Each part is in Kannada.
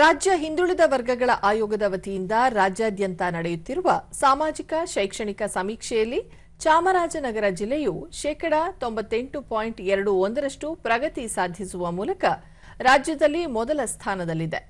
ರಾಜ್ಯ ಹಿಂದುಳಿದ ವರ್ಗಗಳ ಆಯೋಗದ ವತಿಯಿಂದ ರಾಜ್ಯಾದ್ಯಂತ ನಡೆಯುತ್ತಿರುವ ಸಾಮಾಜಿಕ, ಶೈಕ್ಷಣಿಕ ಸಮೀಕ್ಷೆಯಲ್ಲಿ ಚಾಮರಾಜನಗರ ಜಿಲ್ಲೆಯು ಶೇಕಡಾ ತೊಂಬತ್ತೆಂಟು ಪಾಯಿಂಟ್ ಎರಡು ಒಂದರಷ್ಟು ಪ್ರಗತಿ ಸಾಧಿಸುವ ಮೂಲಕ ರಾಜ್ಯದಲ್ಲಿ ಮೊದಲ ಸ್ಥಾನದಲ್ಲಿದೆ.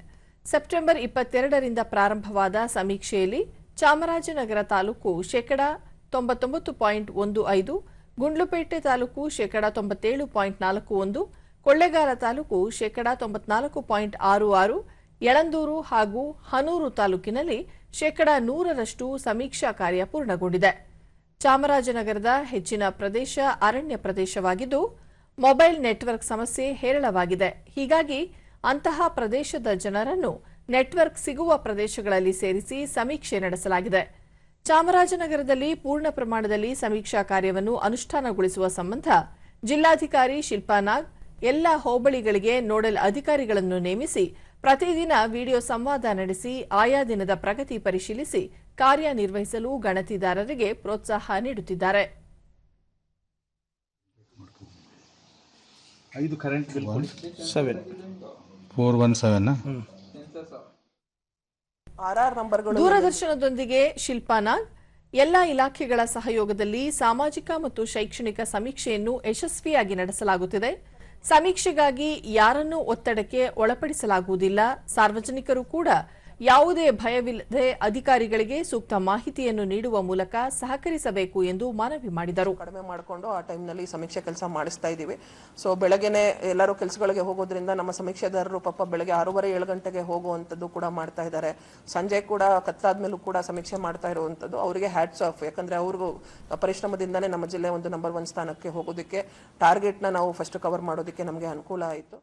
ಸೆಪ್ಟೆಂಬರ್ ಇಪ್ಪತ್ತೆರಡರಿಂದ ಪ್ರಾರಂಭವಾದ ಸಮೀಕ್ಷೆಯಲ್ಲಿ ಚಾಮರಾಜನಗರ ತಾಲೂಕು ಶೇಕಡಾ ತೊಂಬತ್ತೊಂಬತ್ತು ಪಾಯಿಂಟ್ ಒಂದು ಐದು, ಗುಂಡ್ಲುಪೇಟೆ ತಾಲೂಕು ಶೇಕಡಾ ತೊಂಬತ್ತೇಳು ಪಾಯಿಂಟ್ ನಾಲ್ಕು ಒಂದು, ಕೊಳ್ಳೇಗಾಲ ತಾಲೂಕು ಶೇಕಡಾ ತೊಂಬತ್ನಾಲ್ಕು ಪಾಯಿಂಟ್ ಆರು ಆರು ಯಳಂದೂರು ಹಾಗೂ ಹನೂರು ತಾಲೂಕಿನಲ್ಲಿ ಶೇಕಡಾ ನೂರರಷ್ಟು ಸಮೀಕ್ಷಾ ಕಾರ್ಯ ಪೂರ್ಣಗೊಂಡಿದೆ. ಚಾಮರಾಜನಗರದ ಹೆಚ್ಚಿನ ಪ್ರದೇಶ ಅರಣ್ಯ ಪ್ರದೇಶವಾಗಿದ್ದು, ಮೊಬೈಲ್ ನೆಟ್ವರ್ಕ್ ಸಮಸ್ಯೆ ಹೇರಳವಾಗಿದೆ. ಹೀಗಾಗಿ ಅಂತಹ ಪ್ರದೇಶದ ಜನರನ್ನು ನೆಟ್ವರ್ಕ್ ಸಿಗುವ ಪ್ರದೇಶಗಳಲ್ಲಿ ಸೇರಿಸಿ ಸಮೀಕ್ಷೆ ನಡೆಸಲಾಗಿದೆ. ಚಾಮರಾಜನಗರದಲ್ಲಿ ಪೂರ್ಣ ಪ್ರಮಾಣದಲ್ಲಿ ಸಮೀಕ್ಷಾ ಕಾರ್ಯವನ್ನು ಅನುಷ್ಠಾನಗೊಳಿಸುವ ಸಂಬಂಧ ಜಿಲ್ಲಾಧಿಕಾರಿ ಶಿಲ್ಪಾನಾಗ್ ಎಲ್ಲ ಹೋಬಳಿಗಳಿಗೆ ನೋಡಲ್ ಅಧಿಕಾರಿಗಳನ್ನು ನೇಮಿಸಿ ಪ್ರತಿದಿನ ವಿಡಿಯೋ ಸಂವಾದ ನಡೆಸಿ ಆಯಾ ದಿನದ ಪ್ರಗತಿ ಪರಿಶೀಲಿಸಿ ಕಾರ್ಯನಿರ್ವಹಿಸಲು ಗಣತಿದಾರರಿಗೆ ಪ್ರೋತ್ಸಾಹ ನೀಡುತ್ತಿದ್ದಾರೆ. ದೂರದರ್ಶನದೊಂದಿಗೆ ಶಿಲ್ಪಾನಾಗ್. ಎಲ್ಲಾ ಎಲ್ಲ ಇಲಾಖೆಗಳ ಸಹಯೋಗದಲ್ಲಿ ಸಾಮಾಜಿಕ ಮತ್ತು ಶೈಕ್ಷಣಿಕ ಸಮೀಕ್ಷೆಯನ್ನು ಯಶಸ್ವಿಯಾಗಿ ನಡೆಸಲಾಗುತ್ತಿದೆ. ಸಮೀಕ್ಷೆಗಾಗಿ ಯಾರನ್ನೂ ಒತ್ತಡಕ್ಕೆ ಒಳಪಡಿಸಲಾಗುವುದಿಲ್ಲ. ಸಾರ್ವಜನಿಕರು ಕೂಡ ಯಾವುದೇ ಭಯವಿಲ್ಲದೆ ಅಧಿಕಾರಿಗಳಿಗೆ ಸೂಕ್ತ ಮಾಹಿತಿಯನ್ನು ನೀಡುವ ಮೂಲಕ ಸಹಕರಿಸಬೇಕು ಎಂದು ಮನವಿ ಮಾಡಿದರು. ಕಡಿಮೆ ಮಾಡಿಕೊಂಡು ಆ ಟೈಮ್ನಲ್ಲಿ ಸಮೀಕ್ಷೆ ಕೆಲಸ ಮಾಡಿಸ್ತಾ ಇದ್ದೀವಿ. ಸೊ ಬೆಳಗ್ಗೆನೆ ಎಲ್ಲರೂ ಕೆಲಸಗಳಿಗೆ ಹೋಗೋದ್ರಿಂದ ನಮ್ಮ ಸಮೀಕ್ಷೆದಾರರು ಪಾಪ ಬೆಳಗ್ಗೆ ಆರೂವರೆ, ಏಳು ಗಂಟೆಗೆ ಹೋಗುವಂಥದ್ದು ಕೂಡ ಮಾಡ್ತಾ ಇದ್ದಾರೆ. ಸಂಜೆ ಕೂಡ ಕತ್ತಾದ್ಮೇಲೂ ಕೂಡ ಸಮೀಕ್ಷೆ ಮಾಡ್ತಾ ಇರುವಂಥದ್ದು. ಅವರಿಗೆ ಹ್ಯಾಟ್ಸ್ ಆಫ್ ಯಾಕಂದ್ರೆ ಅವ್ರಿಗೂ ಪರಿಶ್ರಮದಿಂದನೇ ನಮ್ಮ ಜಿಲ್ಲೆ ಒಂದು ನಂಬರ್ ಒನ್ ಸ್ಥಾನಕ್ಕೆ ಹೋಗೋದಕ್ಕೆ ಟಾರ್ಗೆಟ್ನ ನಾವು ಫಸ್ಟ್ ಕವರ್ ಮಾಡೋದಕ್ಕೆ ನಮಗೆ ಅನುಕೂಲ ಆಯಿತು.